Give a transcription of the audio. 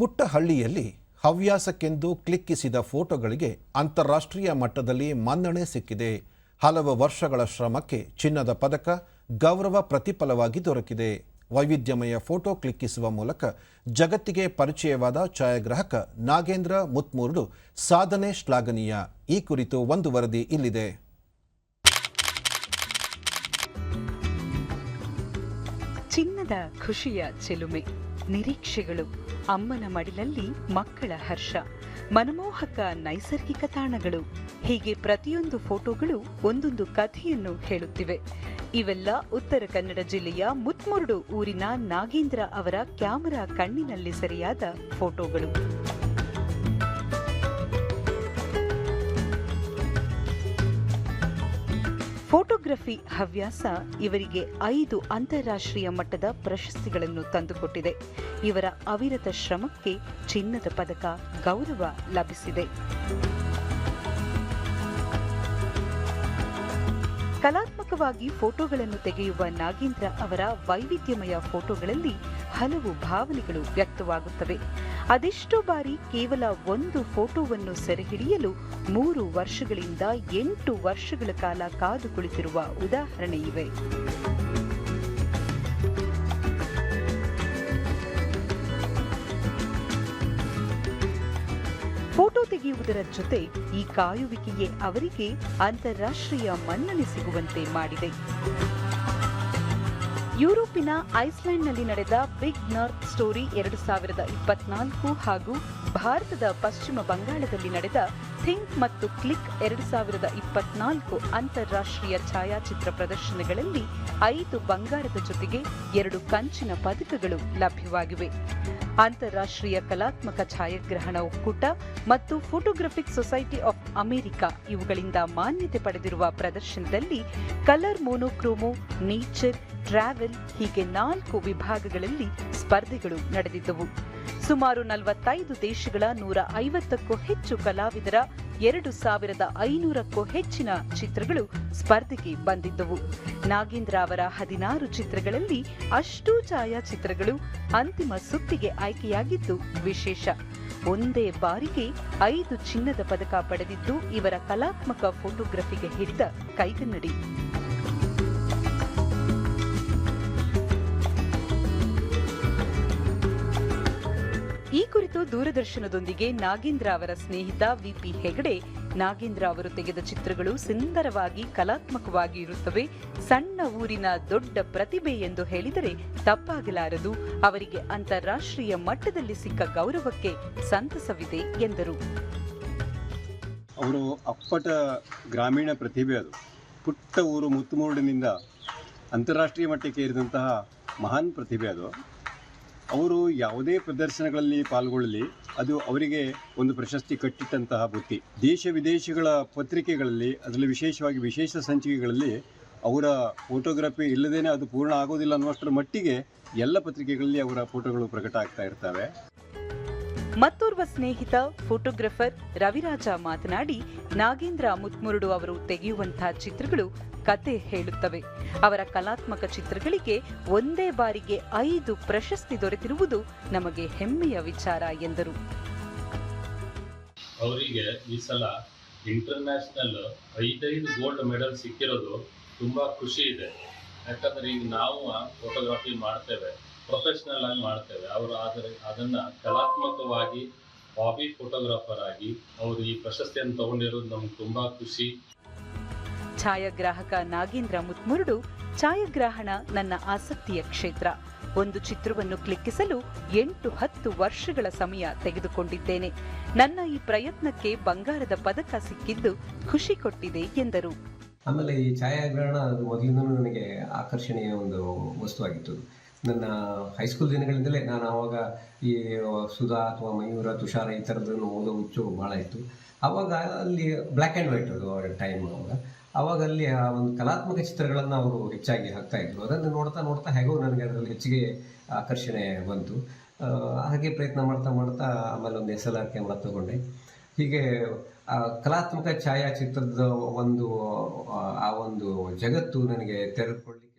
ಪುಟ್ಟ ಹಳ್ಳಿಯಲ್ಲಿ ಹವ್ಯಾಸಕ್ಕೆಂದು ಕ್ಲಿಕ್ಕಿಸಿದ ಫೋಟೋಗಳಿಗೆ ಅಂತಾರಾಷ್ಟ್ರೀಯ ಮಟ್ಟದಲ್ಲಿ ಮನ್ನಣೆ ಸಿಕ್ಕಿದೆ. ಹಲವು ವರ್ಷಗಳ ಶ್ರಮಕ್ಕೆ ಚಿನ್ನದ ಪದಕ ಗೌರವ ಪ್ರತಿಫಲವಾಗಿ ದೊರಕಿದೆ. ವೈವಿಧ್ಯಮಯ ಫೋಟೋ ಕ್ಲಿಕ್ಕಿಸುವ ಮೂಲಕ ಜಗತ್ತಿಗೆ ಪರಿಚಯವಾದ ಛಾಯಾಗ್ರಾಹಕ ನಾಗೇಂದ್ರ ಮುತ್ಮೂರ್ಡು ಸಾಧನೆ ಶ್ಲಾಘನೀಯ. ಈ ಕುರಿತು ಒಂದು ವರದಿ ಇಲ್ಲಿದೆ. ಚಿನ್ನದ ಖುಷಿಯ ಚೆಲುಮೆ. ನಿರೀಕ್ಷೆಗಳು. ಅಮ್ಮನ ಮಡಿಲಲ್ಲಿ ಮಕ್ಕಳ ಹರ್ಷ. ಮನಮೋಹಕ ನೈಸರ್ಗಿಕ ತಾಣಗಳು. ಹೀಗೆ ಪ್ರತಿಯೊಂದು ಫೋಟೋಗಳು ಒಂದೊಂದು ಕಥೆಯನ್ನು ಹೇಳುತ್ತಿವೆ. ಇವೆಲ್ಲ ಉತ್ತರ ಕನ್ನಡ ಜಿಲ್ಲೆಯ ಮುತ್ಮುರುಡು ಊರಿನ ನಾಗೇಂದ್ರ ಅವರ ಕ್ಯಾಮರಾ ಕಣ್ಣಿನಲ್ಲಿ ಸೆರೆಯಾದ ಫೋಟೋಗಳು. ಫೋಟೋಗ್ರಫಿ, ಹವ್ಯಾಸ ಇವರಿಗೆ ಐದು ಅಂತಾರಾಷ್ಟ್ರೀಯ ಮಟ್ಟದ ಪ್ರಶಸ್ತಿಗಳನ್ನು ತಂದುಕೊಟ್ಟಿದೆ. ಇವರ ಅವಿರತ ಶ್ರಮಕ್ಕೆ ಚಿನ್ನದ ಪದಕ ಗೌರವ ಲಭಿಸಿದೆ. ಕಲಾತ್ಮಕವಾಗಿ ಫೋಟೋಗಳನ್ನು ತೆಗೆಯುವ ನಾಗೇಂದ್ರ ಅವರ ವೈವಿಧ್ಯಮಯ ಫೋಟೋಗಳಲ್ಲಿ ಹಲವು ಭಾವನೆಗಳು ವ್ಯಕ್ತವಾಗುತ್ತವೆ. ಅದೆಷ್ಟೋ ಬಾರಿ ಕೇವಲ ಒಂದು ಫೋಟೋವನ್ನು ಸೆರೆಹಿಡಿಯಲು ಮೂರು ವರ್ಷಗಳಿಂದ ಎಂಟು ವರ್ಷಗಳ ಕಾಲ ಕಾದು ಕುಳಿತಿರುವ ಉದಾಹರಣೆ ಇವೆ. ಫೋಟೋ ತೆಗೆಯುವುದರ ಜೊತೆ ಈ ಕಾಯುವಿಕೆಯೇ ಅವರಿಗೆ ಅಂತಾರಾಷ್ಟ್ರೀಯ ಮನ್ನಣೆ ಸಿಗುವಂತೆ ಮಾಡಿದೆ. ಯುರೋಪಿನ ಐಸ್ಲ್ಯಾಂಡ್ನಲ್ಲಿ ನಡೆದ ಬಿಗ್ ನಾರ್ತ್ ಸ್ಟೋರಿ ಎರಡು ಸಾವಿರದ ಇಪ್ಪತ್ನಾಲ್ಕು ಹಾಗೂ ಭಾರತದ ಪಶ್ಚಿಮ ಬಂಗಾಳದಲ್ಲಿ ನಡೆದ ಥಿಂಕ್ ಮತ್ತು ಕ್ಲಿಕ್ ಎರಡು ಸಾವಿರದ ಇಪ್ಪತ್ನಾಲ್ಕು ಅಂತಾರಾಷ್ಟ್ರೀಯ ಛಾಯಾಚಿತ್ರ ಪ್ರದರ್ಶನಗಳಲ್ಲಿ ಐದು ಬಂಗಾರದ ಜೊತೆಗೆ ಎರಡು ಕಂಚಿನ ಪದಕಗಳು ಲಭ್ಯವಾಗಿವೆ. ಅಂತಾರಾಷ್ಟ್ರೀಯ ಕಲಾತ್ಮಕ ಛಾಯಾಗ್ರಹಣ ಒಕ್ಕೂಟ ಮತ್ತು ಫೋಟೋಗ್ರಫಿಕ್ ಸೊಸೈಟಿ ಆಫ್ ಅಮೆರಿಕ ಇವುಗಳಿಂದ ಮಾನ್ಯತೆ ಪಡೆದಿರುವ ಪ್ರದರ್ಶನದಲ್ಲಿ ಕಲರ್ ಮೋನೋಕ್ರೋಮೋ, ನೇಚರ್ ಟ್ರಾವೆಲ್ ಹೀಗೆ ನಾಲ್ಕು ವಿಭಾಗಗಳಲ್ಲಿ ಸ್ಪರ್ಧೆಗಳು ನಡೆದಿದ್ದವು. ಸುಮಾರು ನಲವತ್ತೈದು ದೇಶಗಳ ನೂರ ಐವತ್ತಕ್ಕೂ ಹೆಚ್ಚು ಕಲಾವಿದರ ಎರಡು ಸಾವಿರದ ಐನೂರಕ್ಕೂ ಹೆಚ್ಚಿನ ಚಿತ್ರಗಳು ಸ್ಪರ್ಧೆಗೆ ಬಂದಿದ್ದವು. ನಾಗೇಂದ್ರ ಅವರ ಹದಿನಾರು ಚಿತ್ರಗಳಲ್ಲಿ ಅಷ್ಟೂ ಛಾಯಾಚಿತ್ರಗಳು ಅಂತಿಮ ಸುತ್ತಿಗೆ ಆಯ್ಕೆಯಾಗಿದ್ದು ವಿಶೇಷ. ಒಂದೇ ಬಾರಿಗೆ ಐದು ಚಿನ್ನದ ಪದಕ ಪಡೆದಿದ್ದು ಇವರ ಕಲಾತ್ಮಕ ಫೋಟೋಗ್ರಫಿಗೆ ಹಿಡಿದ ಕೈಗನ್ನಡಿ. ಈ ಕುರಿತು ದೂರದರ್ಶನದೊಂದಿಗೆ ನಾಗೇಂದ್ರ ಅವರ ಸ್ನೇಹಿತ ವಿಪಿ ಹೆಗಡೆ, ನಾಗೇಂದ್ರ ಅವರು ತೆಗೆದ ಚಿತ್ರಗಳು ಸುಂದರವಾಗಿ, ಕಲಾತ್ಮಕವಾಗಿ ಇರುತ್ತವೆ. ಸಣ್ಣ ಊರಿನ ದೊಡ್ಡ ಪ್ರತಿಭೆ ಎಂದು ಹೇಳಿದರೆ ತಪ್ಪಾಗಲಾರದು. ಅವರಿಗೆ ಅಂತಾರಾಷ್ಟ್ರೀಯ ಮಟ್ಟದಲ್ಲಿ ಸಿಕ್ಕ ಗೌರವಕ್ಕೆ ಸಂತಸವಿದೆ ಎಂದರು. ಅವರು ಅಪ್ಪಟ ಗ್ರಾಮೀಣ ಪ್ರತಿಭೆ ಅದು. ಪುಟ್ಟ ಊರು ಮುತ್ತುಮೂಡಿನಿಂದ ಅಂತಾರಾಷ್ಟ್ರೀಯ ಮಟ್ಟಕ್ಕೆ ಏರಿದಂತಹ ಮಹಾನ್ ಪ್ರತಿಭೆ ಅದು. ಅವರು ಯಾವುದೇ ಪ್ರದರ್ಶನಗಳಲ್ಲಿ ಪಾಲ್ಗೊಳ್ಳಲಿ, ಅದು ಅವರಿಗೆ ಒಂದು ಪ್ರಶಸ್ತಿ ಕಟ್ಟಿಟ್ಟಂತಹ ಬುತ್ತಿ. ದೇಶ ವಿದೇಶಗಳ ಪತ್ರಿಕೆಗಳಲ್ಲಿ, ಅದರಲ್ಲಿ ವಿಶೇಷವಾಗಿ ವಿಶೇಷ ಸಂಚಿಕೆಗಳಲ್ಲಿ ಅವರ ಫೋಟೋಗ್ರಫಿ ಇಲ್ಲದೇನೆ ಅದು ಪೂರ್ಣ ಆಗೋದಿಲ್ಲ ಅನ್ನುವಷ್ಟರ ಮಟ್ಟಿಗೆ ಎಲ್ಲ ಪತ್ರಿಕೆಗಳಲ್ಲಿ ಅವರ ಫೋಟೋಗಳು ಪ್ರಕಟ ಆಗ್ತಾ ಇರ್ತವೆ. ಮತ್ತೋರ್ವ ಸ್ನೇಹಿತ, ಫೋಟೋಗ್ರಫರ್ ರವಿರಾಜ ಮಾತನಾಡಿ, ನಾಗೇಂದ್ರ ಮುತ್ಮುರುಡು ಅವರು ತೆಗೆಯುವಂತಹ ಚಿತ್ರಗಳು ಕತೆ ಹೇಳುತ್ತವೆ. ಅವರ ಕಲಾತ್ಮಕ ಚಿತ್ರಗಳಿಗೆ ಒಂದೇ ಬಾರಿಗೆ ಐದು ಪ್ರಶಸ್ತಿ ದೊರೆತಿರುವುದು ನಮಗೆ ಹೆಮ್ಮೆಯ ವಿಚಾರ ಎಂದರು. ಅವರಿಗೆ ಈ ಸಲ ಇಂಟರ್ನ್ಯಾಷನಲ್ ಐದೈದು ಗೋಲ್ಡ್ ಮೆಡಲ್ ಸಿಕ್ಕಿರೋದು ತುಂಬಾ ಖುಷಿ ಇದೆ. ಯಾಕಂದ್ರೆ ಈಗ ನಾವು ಫೋಟೋಗ್ರಫಿ ಮಾಡ್ತೇವೆ ಪ್ರೊಫೆಷನಲ್ ಆಗಿ ಮಾಡ್ತೇವೆ. ಅವರು ಆದರೆ ಅದನ್ನ ಕಲಾತ್ಮಕವಾಗಿ ಹಾಬಿ ಫೋಟೋಗ್ರಾಫರ್ ಆಗಿ ಅವರು ಈ ಪ್ರಶಸ್ತಿಯನ್ನು ತಗೊಂಡಿರೋದು ನಮ್ಗೆ ತುಂಬಾ ಖುಷಿ. ಛಾಯಾಗ್ರಾಹಕ ನಾಗೇಂದ್ರ ಮುತ್ಮುರುಡು ಛಾಯಾಗ್ರಹಣ ನನ್ನ ಆಸಕ್ತಿಯ ಕ್ಷೇತ್ರ. ಒಂದು ಚಿತ್ರವನ್ನು ಕ್ಲಿಕ್ಕಿಸಲು ಎಂಟು ಹತ್ತು ವರ್ಷಗಳ ಸಮಯ ತೆಗೆದುಕೊಂಡಿದ್ದೇನೆ. ನನ್ನ ಈ ಪ್ರಯತ್ನಕ್ಕೆ ಬಂಗಾರದ ಪದಕ ಸಿಕ್ಕಿದ್ದು ಖುಷಿ ಕೊಟ್ಟಿದೆ ಎಂದರು. ಆಮೇಲೆ ಈ ಛಾಯಾಗ್ರಹಣ ಮೊದಲಿಂದಲೂ ನನಗೆ ಆಕರ್ಷಣೀಯ ಒಂದು ವಸ್ತುವಾಗಿತ್ತು. ನನ್ನ ಹೈಸ್ಕೂಲ್ ದಿನಗಳಿಂದಲೇ ನಾನು ಆವಾಗ ಈ ಸುಧಾ ಅಥವಾ ಮಯೂರ, ತುಷಾರ ಈ ಥರದನ್ನು ಓದೋ ಹುಚ್ಚು ಭಾಳ ಇತ್ತು. ಆವಾಗ ಅಲ್ಲಿ ಬ್ಲ್ಯಾಕ್ ಆ್ಯಂಡ್ ವೈಟ್ ಅದು ಟೈಮ್ ಅವಾಗ ಅಲ್ಲಿ ಆ ಒಂದು ಕಲಾತ್ಮಕ ಚಿತ್ರಗಳನ್ನು ಅವರು ಹೆಚ್ಚಾಗಿ ಹಾಕ್ತಾ ಇದ್ರು. ಅದನ್ನು ನೋಡ್ತಾ ನೋಡ್ತಾ ಹೇಗೋ ನನಗೆ ಅದರಲ್ಲಿ ಹೆಚ್ಚಿಗೆ ಆಕರ್ಷಣೆ ಬಂತು. ಹಾಗೆ ಪ್ರಯತ್ನ ಮಾಡ್ತಾ ಮಾಡ್ತಾ ಆಮೇಲೆ ಒಂದು ಎಸ್ ಎಲ್ ಆರ್ ಕ್ಯಾಮ್ರಾ ತಗೊಂಡೆ ಹೀಗೆ ಕಲಾತ್ಮಕ ಛಾಯಾಚಿತ್ರದ ಒಂದು ಆ ಒಂದು ಜಗತ್ತು ನನಗೆ ತೆರೆದುಕೊಳ್ಳಿ